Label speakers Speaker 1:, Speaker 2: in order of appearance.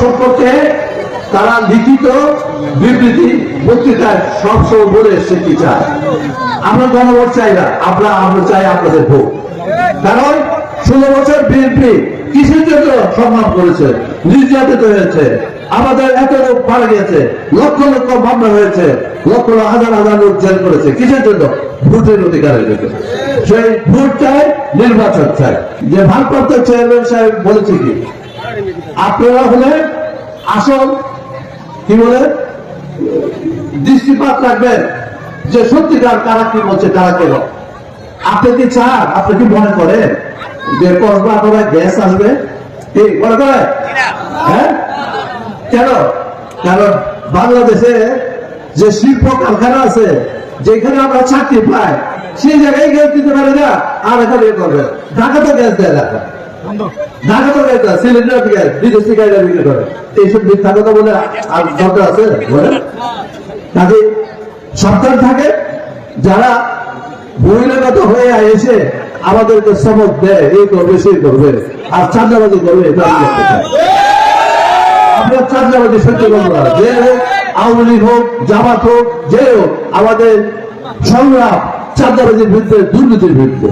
Speaker 1: সম্পর্কে তারা লিখিত বিবৃতি বক্তৃতায় সবসময় বলে এসছে কি চায়। আমরা গণভোট চাই না, আমরা আমরা চাই আপনাদের ভোট। কারণ ষোলো বছর বিএনপি কিসের জন্য সম্মান করেছে? নির্যাতিত হয়েছে। আমাদের এত লোক মারা গিয়েছে, লক্ষ লক্ষ মামলা হয়েছে, লক্ষ লক্ষ হাজার হাজার লোক জেল করেছে। কিসের জন্য? ভোটের অধিকারের জন্য। সেই ভোট চাই নির্বাচন চাই। যে ভারপ্রাপ্ত চেয়ারম্যান সাহেব বলেছে কি আপনারা হলে আসল কি বলে, দৃষ্টিপাত রাখবেন যে সত্যিকার কারা কি বলছে, কারা কেন আপনি কি চান? আপনি কি মনে করেন যে কসবা গ্যাস আসবে? কি, মনে করে হ্যাঁ? কেন? কারণ বাংলাদেশে যে শিল্প কারখানা আছে, যেখানে আমরা চাকরি পাই, সেই জায়গায় গ্যাস দিতে পারে না, আর এখানে ইয়ে করবে ঢাকা তো গ্যাস দেয় ঢাকা আমাদেরকে দেয়, এই করবে সেই করবে। আর চাঁদাবাজি করবে চাঁদাবাজি সহ্য করব না যে হোক, আওয়ামী লীগ হোক, জামাত হোক, যে হোক, আমাদের সংগ্রাম চাঁদাবাজির বিরুদ্ধে, দুর্নীতির বিরুদ্ধে।